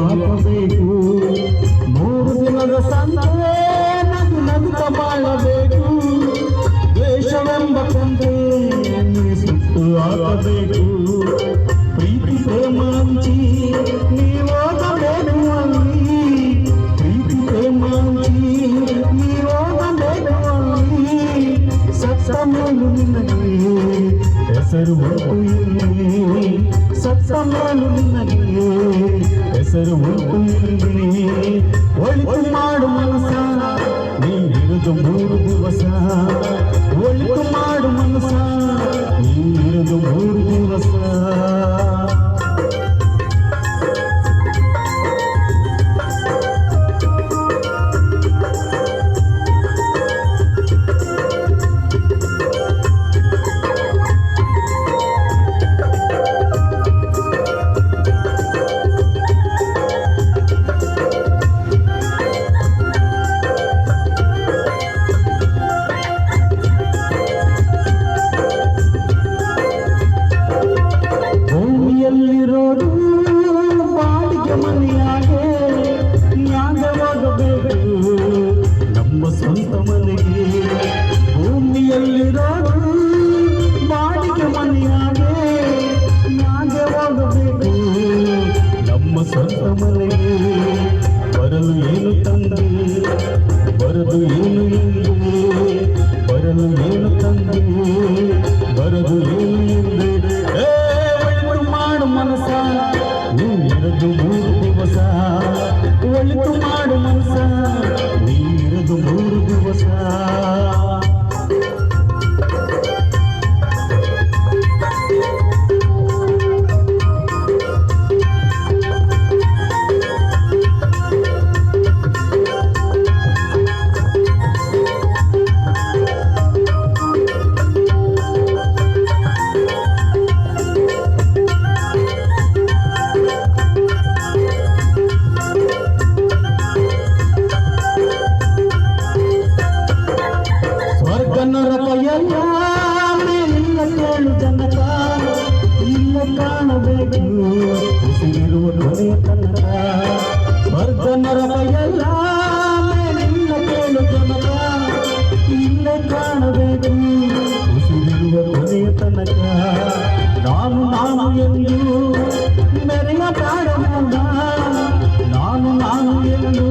ಹಾಕಬೇಕು ಮೂರು ದಿನದ ಸಂತೆ ನಗು ನಗುತ್ತ ಮಾಡಬೇಕು ದೇಶವೆಂಬ ಕಂತೆ ಸುತ್ತು ಹಾಕಬೇಕು ಹೆಸರು ಸತ್ತ ಮೇಲು ನಿನಗೆ ಹೆಸರು ಒಳಿತು ಮಾಡು ಮನಸ ನೀನಿರುದು ಮೂರು ದಿವಸ. ಒಳಿತು ಮಾಡು ಮನಸ ಮನೆಗೆ ಭೂಮಿಯಲ್ಲಿರೋದು ಬಾಡಿಗೆ ಮನೆಯಾಗೆ ನ್ಯಾಯವಾಗಬೇಕು ನಮ್ಮ ಸ್ವಂತ ಮನೆಗೆ ಬರಲು ಏನು ತಂದೆ? ಬರಲು ಏನು ಎಂದು? ಬರಲು ಏನು ತಂದೆ? ಬರಲು ಏನು ಒಳಿತು ಮಾಡು ಮನಸ ಎರಡು ಮೂರು ದಿವಸ. ಒಳಿತು ಮೂರು ಮೆರೆಯ ಮಾಡಬಹುದ ನಾನು ನಾನು ಎಂದು